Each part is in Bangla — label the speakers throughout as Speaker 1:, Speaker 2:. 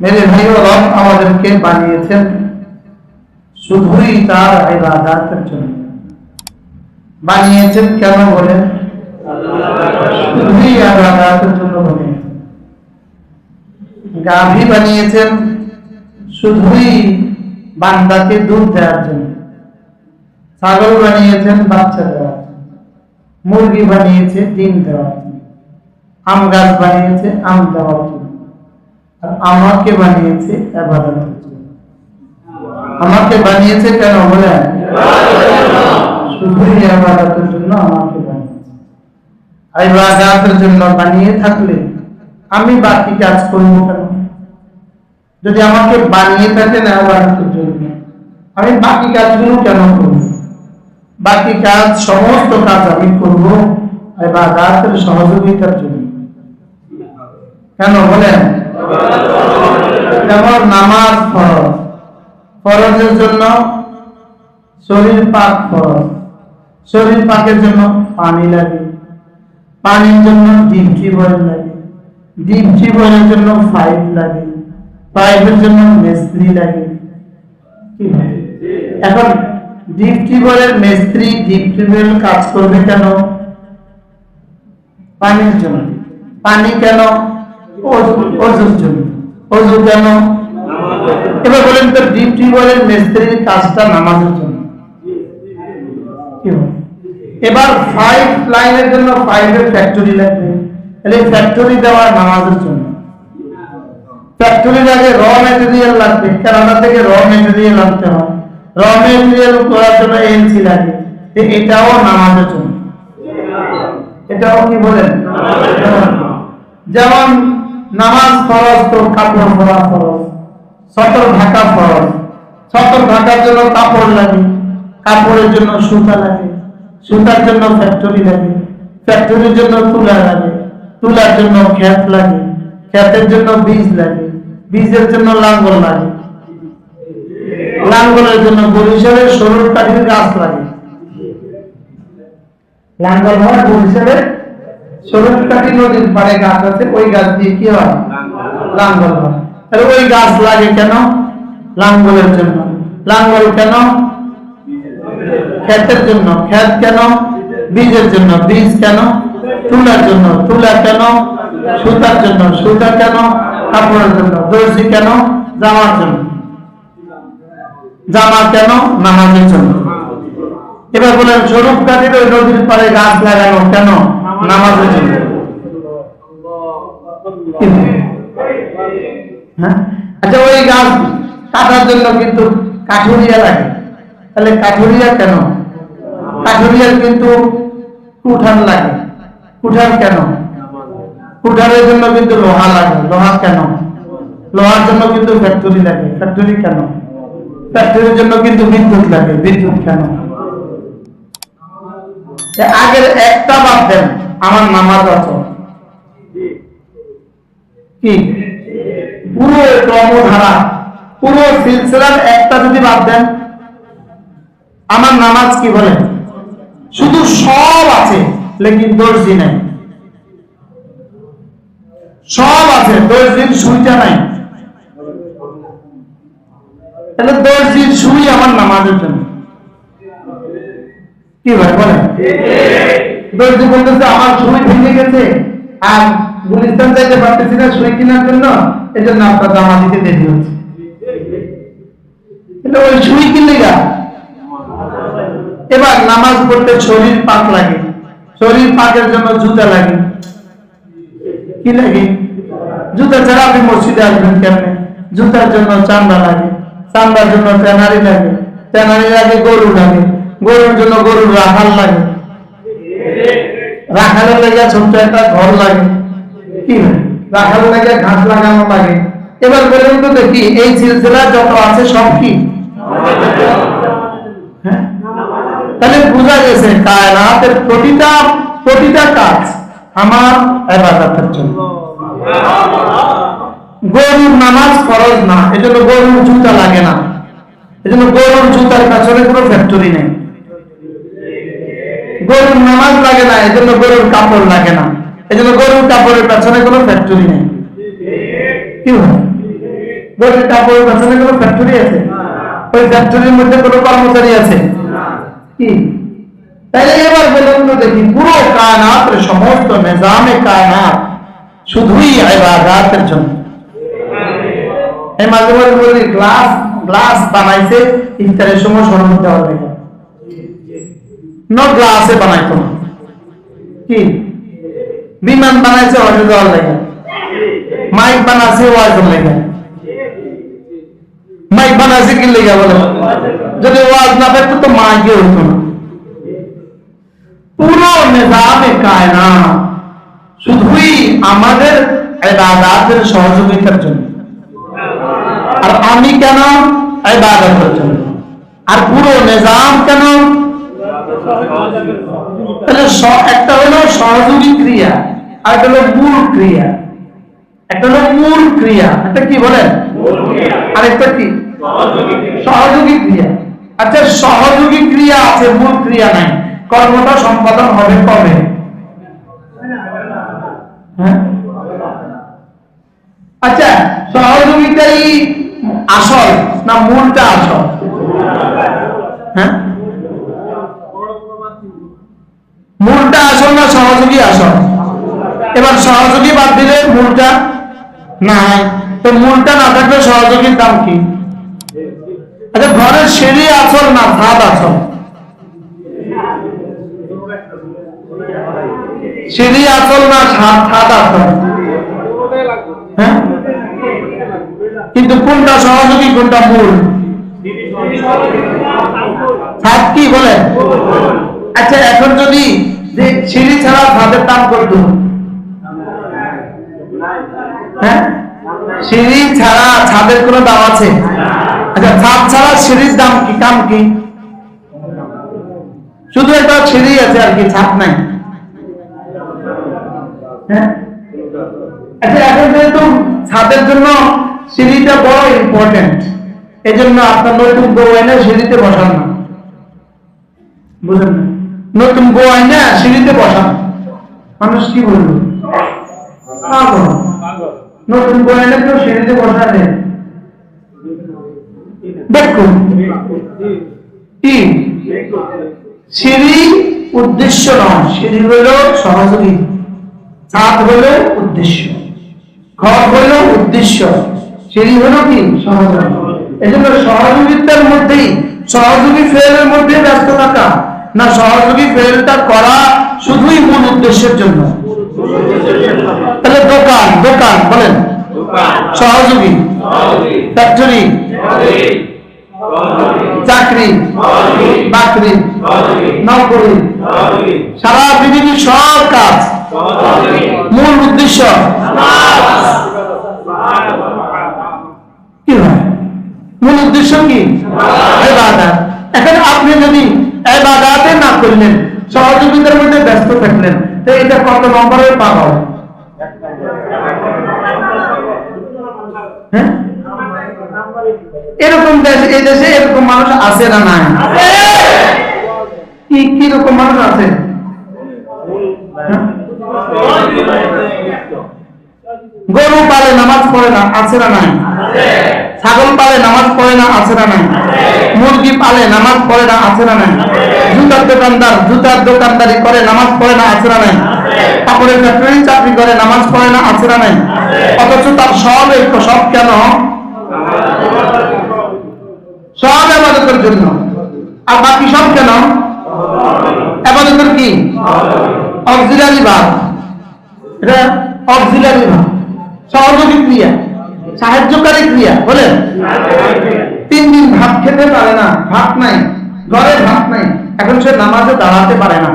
Speaker 1: মেরে ভাই রব আমাদেরকে বানিয়েছেন শুধুই তার ইবাদতের জন্য বানিয়েছেন কেন বলেন শুধুই ইবাদতের জন্য বানিয়েছেন গাভী বানিয়েছেন শুধুই বান্দাকে দুধ দেওয়ার জন্য ছাগল বানিয়েছেন বাচ্চা দেওয়ার জন্য মুরগি বানিয়েছে ডিম দেওয়ার জন্য আম গাছ বানিয়েছে আম দেওয়ার জন্য আর আমাকে বানিয়েছে আবাদতের আমাকে বানিয়েছে কেন শুধুই আবাদতের জন্য আমাকে বানিয়েছে। জন্য বানিয়ে থাকলে আমি বাকি কাজ করব কেন? যদি আমাকে বানিয়ে থাকেন আবাদতের জন্য, আমি বাকি কাজগুলো কেন করব? বাকি কাজ, সমস্ত কাজ আমি করব ইবাদতের সহযোগিতার জন্য। কেন বলেন? যেমন নামাজ ফরজ। ফরজের জন্য শরীর পাক ফরজ। শরীর পাকের জন্য পানি লাগে। পানির জন্য ডিপ টিউবওয়েল লাগে। ডিপ টিউবওয়েলের জন্য পাইপ লাগে। পাইপের জন্য মিস্ত্রি লাগে। এখন ডিপ টিউবওয়েলের মিস্ত্রি ডিপ টিউবওয়েল কাজ করবে কেন? পানির জন্য। পানি কেন? অজুর জন্য। অজু কেন? এবার বলেন তো ডিপ টিউবওয়েলের মিস্ত্রির কাজটা নামাজের জন্য। এবার ফাইভ লাইনের জন্য ফাইভের ফ্যাক্টরি লাগবে। তাহলে ফ্যাক্টরি দেওয়া নামাজের জন্য। ফ্যাক্টরির আগে র মেটেরিয়াল লাগবে কানাডা থেকে র মেটেরিয়াল আনতে হয়। র মেটেরিয়াল করার জন্য এনসি লাগে। এটাও নামাজের জন্য। এটাও কি বলেন? যেমন নামাজ ফরজ তো কাপড় পরা ফরজ, সতর ঢাকা ফরজ। সতর ঢাকার জন্য কাপড় লাগে, কাপড়ের জন্য সুতা লাগে, সুতার জন্য ফ্যাক্টরি লাগে ফ্যাক্টরির জন্য তুলা লাগে, তুলার জন্য ক্ষেত লাগে, ক্ষেতের জন্য বীজ লাগে, বীজের জন্য লাঙ্গল লাগে। লাঙ্গলের জন্য বরিশালের সরুর কাঠির গাছ লাগে। লাঙ্গল হয় বরিশালের সরুর কাঠি নদীর পাড়ে গাছ আছে, ওই গাছ দিয়ে কি হয়? লাঙ্গল হয়। ওই গাছ লাগে কেন? লাঙ্গলের জন্য। লাঙ্গল কেন? ক্ষেতের জন্য। ক্ষেত কেন? বীজের জন্য। বীজ কেন? তুলার জন্য। তুলা কেন? সুতার জন্য। সুতা কেন? কাপড়ের জন্য। দর্জি কেন? জামার জন্য। জামা কেন? নামাজের জন্য। এবার বলেন স্বরূপ কাঠির ওই নদীর পাড়ে গাছ লাগানো কেন? নামাজের জন্য। হ্যাঁ? আচ্ছা ওই গাছ কাটার জন্য কিন্তু কাঠুরিয়া লাগে। তাহলে কাঠুরিয়া কেন? কাঠুরিয়ার কিন্তু কুঠার লাগে। কুঠার কেন? কুঠারের জন্য কিন্তু লোহা লাগে। লোহা কেন? লোহার জন্য কিন্তু ফ্যাক্টরি লাগে। ফ্যাক্টরি কেন? ফ্যাক্টরির জন্য কিন্তু বিদ্যুৎ লাগে। বিদ্যুৎ কেন? আগের একটা বাদ দেন। আমার নামাজ আছে কি? পুরো ক্রমধারা, পুরো সিলসিলার একটা যদি বাদ দেন, আমার নামাজ কি বলেন শুধু সব আছে, লেকিন দর্জি নাই। সব আছে, দর্জির সুইটা নাই। তাহলে দর্জির সুই আমার নামাজের জন্য। কি ভাই, বলেন? দর্জি বলতেছে, আমার সুই ভেঙে গেছে আর গুলিস্তান যাইতে পারতেছি না সুই কেনার জন্য এই জন্য আপনার জামা দিতে দেরি হচ্ছে। তাহলে ওই কিনলে গা? এবার নামাজ পড়তে শরীর পাক লাগে। শরীর পাকের জন্য জুতা লাগে। কি লাগে? জুতা ছাড়া আপনি মসজিদে আসবেন কেমনে? জুতার জন্য চান্দা লাগে চান্দার জন্য ট্যানারি লাগে। ট্যানারি লাগে গরু লাগে। গরুর জন্য গরুর রাখাল লাগে। রাখালের লাগে ছোট্ট একটা ঘর লাগে। কি রাখালের লাগে ঘাস লাগানো লাগে। এবার বলুন তো দেখি এই সিলসিলা যত আছে সব কি? হ্যাঁ? তাহলে বোঝা গেছে, কায়নাতের প্রতিটা প্রতিটা কাজ আমার এবাদতের জন্য। গরুর নামাজ ফরজ না, এজন্য গরুর জুতা লাগে না। এজন্য গরুর জুতার পেছনে কোনো ফ্যাক্টরি নেই। গরুর নামাজ লাগে না, এজন্য গরুর কাপড় লাগে না। এজন্য গরুর কাপড়ের পেছনে কোনো ফ্যাক্টরি নেই। কি গরুর কাপড়ের পেছনে কোনো ফ্যাক্টরি আছে? ওই ফ্যাক্টরির মধ্যে কোনো কর্মচারী আছে? কি? এবার বলুন দেখি, পুরো কায়নাতের সমস্ত নিজামে কায়নাত শুধুই ইবাদাতের জন্য। এই মাঝে মাঝে বলি, গ্লাস গ্লাস বানাইছে, ইফতারের সময় দেওয়ার লেগে ন গ্লাসে বানাইতো না কি? বিমান বানাইছে অর্ডার দেওয়ার লেগে। মাইক বানাইছে ওয়াজের লেগে। মাইক বানাইছে কি লেগে বলে? যদি ওয়াজ না থাকতো তো মাইকে হইতো না। পুরো নিজামে কায়না শুধুই আমাদের ইবাদাতের সহযোগিতার জন্য। আর আমি কেন? ইবাদতের জন্য। আর পুরো নিজাম কেন? তাহলে একটা হলো সহযোগী ক্রিয়া আর একটা হলো মূল ক্রিয়া। একটা হলো মূল ক্রিয়া একটা কি বলেন? আর একটা কি? সহযোগী ক্রিয়া। আচ্ছা সহযোগী ক্রিয়া আছে মূল ক্রিয়া নাই। কর্মটা সম্পাদন হবে কবে? হ্যাঁ? আচ্ছা সহযোগিতাই আসল না মূলটা আসল হ্যাঁ মূলটা আসল না সহযোগী আসল এবার সহযোগী বাদ দিলে মূলটা নাই। তো মূলটা না থাকলে সহযোগীর দাম কি? আচ্ছা ঘরের সিঁড়ি আসল না ছাদ আসল? সিঁড়ি আসল না আসল? হ্যাঁ? কিন্তু কোনটা সহযোগী, কোনটা মূল? ছাদ কি বলে? আচ্ছা এখন যদি যে সিঁড়ি ছাড়া ছাদের দাম কত হ্যাঁ? সিঁড়ি ছাড়া ছাদের কোনো দাম আছে? আচ্ছা ছাদ ছাড়া সিঁড়ির দাম কি কাম কি? শুধু একটা সিঁড়ি আছে আর কি, ছাদ নাই। হ্যাঁ? আচ্ছা এখন যেহেতু ছাদের জন্য সিঁড়িটা বড় ইম্পর্টেন্ট এই জন্য আপনার নতুন বউ এনে সিঁড়িতে বসান না। বুঝলেন না? নতুন বউ এনে সিঁড়িতে বসান মানুষ কি বলবে? পাগল। নতুন কেউ সিঁড়িতে দেখুন। সিঁড়ি উদ্দেশ্য নয়। সিঁড়ি হলো সহযোগী। ছাদ হলো উদ্দেশ্য। ঘর হলো উদ্দেশ্য। সিঁড়ি হলো কি? সহযোগী। এই জন্য সহযোগিতার মধ্যেই সহযোগী ফেলের মধ্যে ব্যস্ত থাকা। না সহযোগী ফেলটা করা শুধুই মূল উদ্দেশ্যের জন্য। তাহলে দোকান দোকান বলেন। সহযোগী, ফ্যাক্টরি, চাকরি, বাকরি, নকরি, সারা পৃথিবীর সব কাজ মূল উদ্দেশ্য। কি মূল উদ্দেশ্য কি? এখন আপনি যদি এবাদাতে না করলেন, সহযোগিতার মধ্যে ব্যস্ত থাকলেন। তো এটা কত নম্বরের পাওয়া হ্যাঁ? এরকম দেশ, এই দেশে এরকম মানুষ আছে না নাই? কি কি রকম মানুষ আছে? হ্যাঁ? গরু পালে নামাজ পড়ে না, আছে না নাই? ছাগল পালে নামাজ পড়ে না আছে না নাই? মুরগি পালে নামাজ পড়ে না আছে না নাই? জুতার দোকানদার জুতার দোকানদারি করে নামাজ পড়ে না আছে না নাই? কাপড়ের ফ্যাক্টরি চাকরি করে নামাজ পড়ে না আছে না নাই? অথচ তার সব একটু সব কেন? সব আবাদতের জন্য। আর বাকি সব কেন? আবাদতের কি? অক্সিলারি ভাব এটা অক্সিলারি ভাব সহযোগী ক্রিয়া সাহায্যকারী ক্রিয়া, বলেন? তিন দিন ভাত খেতে পারে না, ভাত নাই, ঘরে ভাত নাই, এখন সে নামাজে দাঁড়াতে পারে না।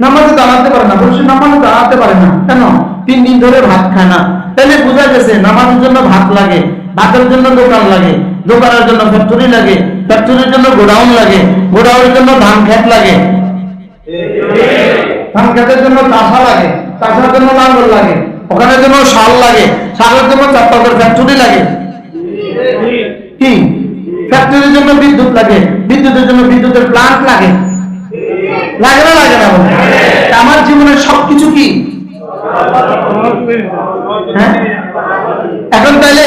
Speaker 1: নামাজে দাঁড়াতে পারে না বলছে নামাজে দাঁড়াতে পারে না। কেন? তিন দিন ধরে ভাত খায় না। তাহলে বোঝা গেছে, নামাজের জন্য ভাত লাগে, ভাতের জন্য দোকান লাগে, দোকানের জন্য ফ্যাক্টরি লাগে ফ্যাক্টরির জন্য গোডাউন লাগে, গোডাউনের জন্য ধান খেত লাগে। ধান খেতের জন্য চাষা লাগে, চাষার জন্য লাঙ্গল লাগে। ওখানে জন্য শাল লাগে, শালের জন্য চাপ্পাকের ফ্যাক্টরি লাগে। কি? ফ্যাক্টরির জন্য বিদ্যুৎ লাগে, বিদ্যুতের জন্য বিদ্যুতের প্লান্ট লাগে। লাগে না লাগে না আমার জীবনের সবকিছু কি? হ্যাঁ? এখন তাইলে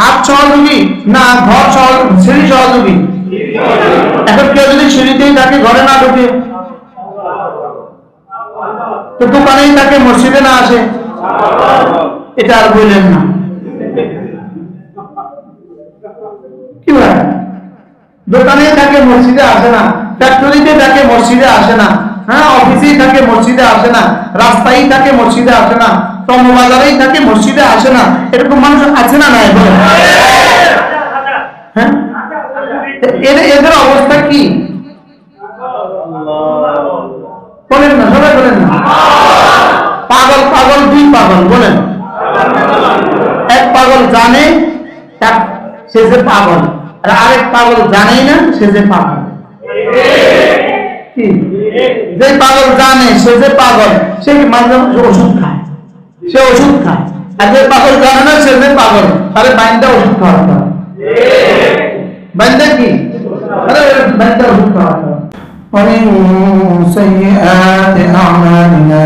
Speaker 1: হাত সহযোগী না ঘর সহ সিঁড়ি সহযোগী এখন কেউ যদি সিঁড়িতেই থাকে, ঘরে না ঢুকে, তো দোকানেই থাকে, মসজিদে না আসে। এটা আর বললেন না। দোকানে থাকে, মসজিদে আসে না। ফ্যাক্টরিতে থাকে, মসজিদে আসে না। হ্যাঁ থাকে, মসজিদে আসে না। রাস্তায় থাকে, মসজিদে আসে না। থাকে, মসজিদে আসে না। এরকম মানুষ আছে না হ্যাঁ? এদের অবস্থা কি? বলেন না, সবাই বলেন না। পাগল পাগল দুই পাগল বলেন এক পাগল জানে এক- সে যে পাগল আর আরেক পাগল জানেই না সে যে পাগল কি যে পাগল জানে সে যে পাগল সে কি মাঝে মাঝে ওষুধ খায় সে ওষুধ খায় আর যে পাগল জানে না সে যে পাগল আরে বাইন্দা ওষুধ খাওয়াতে হবে বাইন্দা কি আরে বাইন্দা ওষুধ খাওয়াতে হবে ومن سيئات أعمالنا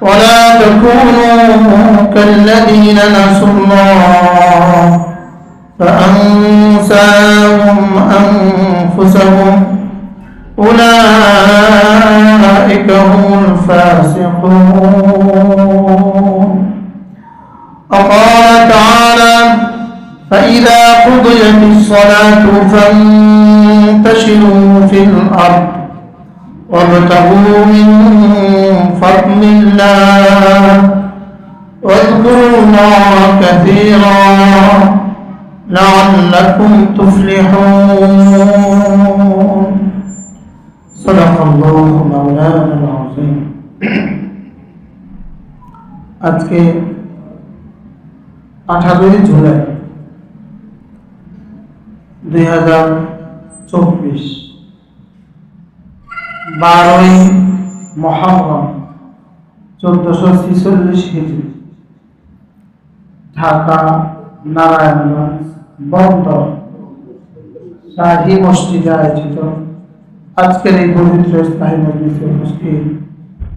Speaker 1: ولا تكونوا كالذين نسوا الله فأنساهم أنفسهم. أولئك هم الفاسقون. وقال تعالى فإذا قضيت الصلاة فانتشروا في الأرض وابتغوا من فضل الله واذكروا الله كثيرا لعلكم تفلحون صدق الله مولانا العظيم আজকে আঠারোই জুলাই দুই হাজার চব্বিশ বারোই মহারম চোদ্দশো ছিচল্লিশ হিজড়ি ঢাকা নারায়ণগঞ্জ বন্দর শাহী মসজিদে আয়োজিত আজকের এই পবিত্র স্থায়ী মজলিসে উপস্থিত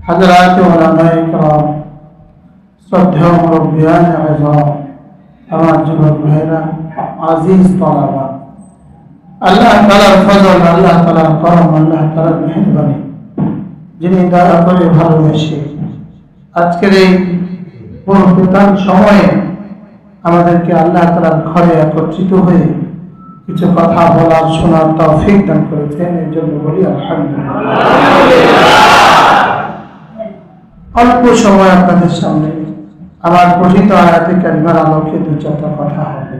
Speaker 1: হাজারাত ওলামায়ে کرام শ্রদ্ধেয় মুরব্বিয়ান আযম আমার যুবক ভাইরা আজিজ তলাবা আল্লাহ তাআলার ফজল আল্লাহ তাআলার করম আল্লাহ তাআলার মেহেরবানি যিনি দয়া করে ভালোবেসে আজকের এই পুনঃপ্রধান সময়ে আমাদেরকে আল্লাহ তালার ঘরে একত্রিত হয়ে কিছু কথা বলার, শোনার তৌফিক দান করেছেন। এর জন্য বলি আলহামদুলিল্লাহ। অল্প সময় আপনাদের সামনে আমার পঠিত আয়াতে কারিমার আলোকে দু চারটা কথা হবে।